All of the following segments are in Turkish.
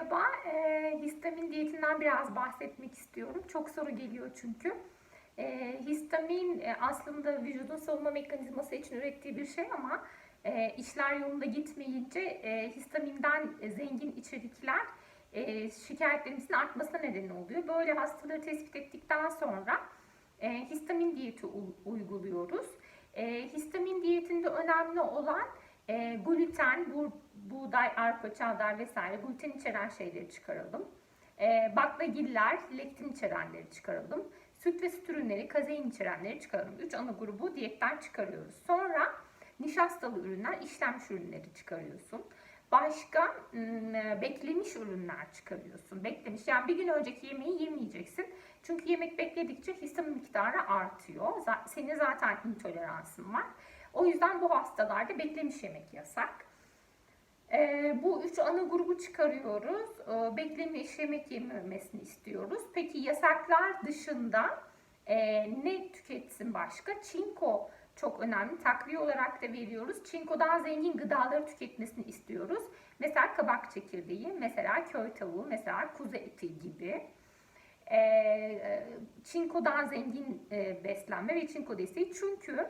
Merhaba, e, histamin diyetinden biraz bahsetmek istiyorum. Çok soru geliyor çünkü. E, histamin e, aslında vücudun savunma mekanizması için ürettiği bir şey ama e, işler yolunda gitmeyince e, histaminden zengin içerikler e, şikayetlerimizin artmasına neden oluyor. Böyle hastaları tespit ettikten sonra e, histamin diyeti uyguluyoruz. E, histamin diyetinde önemli olan e, gluten, bu, buğday, arpa, çavdar vesaire gluten içeren şeyleri çıkaralım. E, baklagiller, lektin içerenleri çıkaralım. Süt ve süt ürünleri, kazein içerenleri çıkaralım. Üç ana grubu diyetten çıkarıyoruz. Sonra nişastalı ürünler, işlenmiş ürünleri çıkarıyorsun. Başka ım, beklemiş ürünler çıkarıyorsun. Beklemiş yani bir gün önceki yemeği yemeyeceksin. Çünkü yemek bekledikçe histamin miktarı artıyor. Senin zaten intoleransın var. O yüzden bu hastalarda beklemiş yemek yasak. Ee, bu üç ana grubu çıkarıyoruz. Ee, beklemiş yemek yememesini istiyoruz. Peki yasaklar dışında e, ne tüketsin başka? Çinko çok önemli. Takviye olarak da veriyoruz. Çinkodan zengin gıdaları tüketmesini istiyoruz. Mesela kabak çekirdeği, mesela köy tavuğu, mesela kuzu eti gibi. Ee, çinkodan zengin e, beslenme ve çinko desteği. Çünkü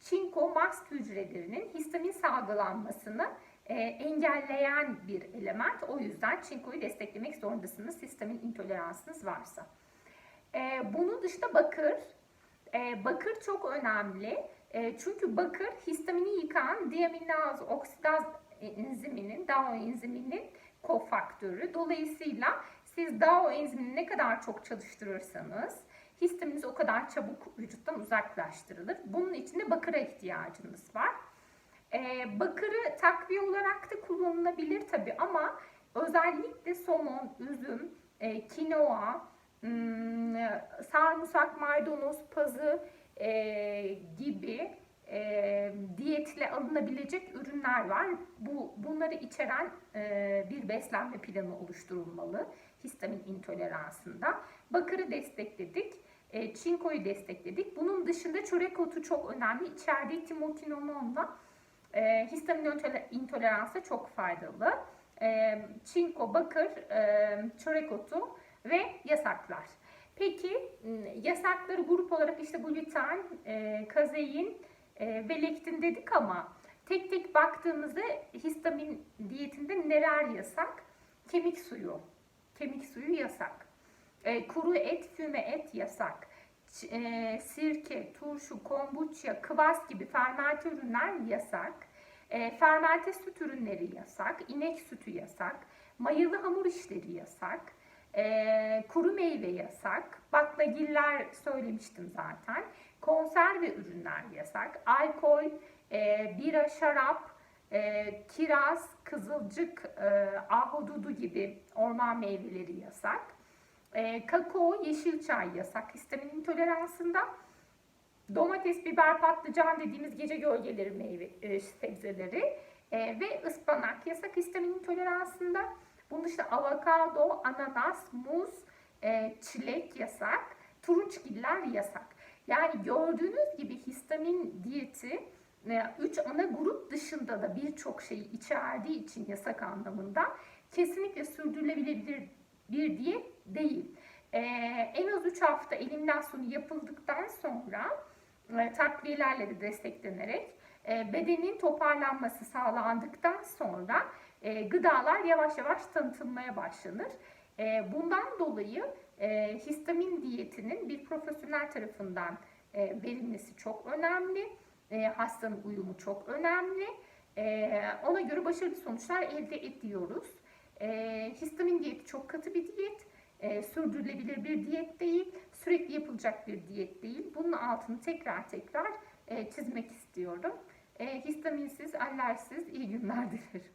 çinko mast hücrelerinin histamin salgılanmasını e, engelleyen bir element. O yüzden çinkoyu desteklemek zorundasınız histamin intoleransınız varsa. E, bunun dışında bakır. E, bakır çok önemli. Çünkü bakır histamini yıkan diaminaz oksidaz enziminin, DAO enziminin kofaktörü. Dolayısıyla siz DAO enzimini ne kadar çok çalıştırırsanız histaminiz o kadar çabuk vücuttan uzaklaştırılır. Bunun için de bakıra ihtiyacınız var. Ee, bakırı takviye olarak da kullanılabilir tabi ama özellikle somon, üzüm, e, kinoa, hmm, sarımsak, maydanoz, pazı e, gibi e, diyetle alınabilecek ürünler var. Bu bunları içeren e, bir beslenme planı oluşturulmalı histamin intoleransında. Bakırı destekledik. E, çinkoyu destekledik. Bunun dışında çörek otu çok önemli. İçerdiği timotinomonla e, histamin intole- intoleransa çok faydalı. E, çinko, bakır, e, çörek otu ve yasaklar. Peki yasakları grup olarak işte gluten, e, kazein e, ve lektin dedik ama tek tek baktığımızda histamin diyetinde neler yasak? Kemik suyu, kemik suyu yasak. E, kuru et, füme et yasak. E, sirke, turşu, kombuça, kıvas gibi fermente ürünler yasak. E, fermente süt ürünleri yasak. inek sütü yasak. Mayılı hamur işleri yasak. E, kuru meyve yasak. Baklagiller söylemiştim zaten. Konserve ürünler yasak. Alkol, e, bira, şarap, kiraz, kızılcık, e, ahududu gibi orman meyveleri yasak. E, kakao, yeşil çay yasak histamin intoleransında. Domates, biber, patlıcan dediğimiz gece gölgeleri meyve e, sebzeleri e, ve ıspanak yasak histamin intoleransında. Bunun dışında avokado, ananas, muz, e, çilek yasak. Turunçgiller yasak. Yani gördüğünüz gibi histamin diyeti 3 ana grup dışında da birçok şeyi içerdiği için yasak anlamında kesinlikle sürdürülebilir bir diyet değil. Ee, en az 3 hafta eliminasyonu yapıldıktan sonra e, takviyelerle de desteklenerek e, bedenin toparlanması sağlandıktan sonra e, gıdalar yavaş yavaş tanıtılmaya başlanır. E, bundan dolayı e, histamin diyetinin bir profesyonel tarafından e, verilmesi çok önemli. E, hastanın uyumu çok önemli. E, ona göre başarılı sonuçlar elde ediyoruz. E, histamin diyeti çok katı bir diyet. E, sürdürülebilir bir diyet değil. Sürekli yapılacak bir diyet değil. Bunun altını tekrar tekrar e, çizmek istiyorum. E, histaminsiz, allersiz iyi günler dilerim.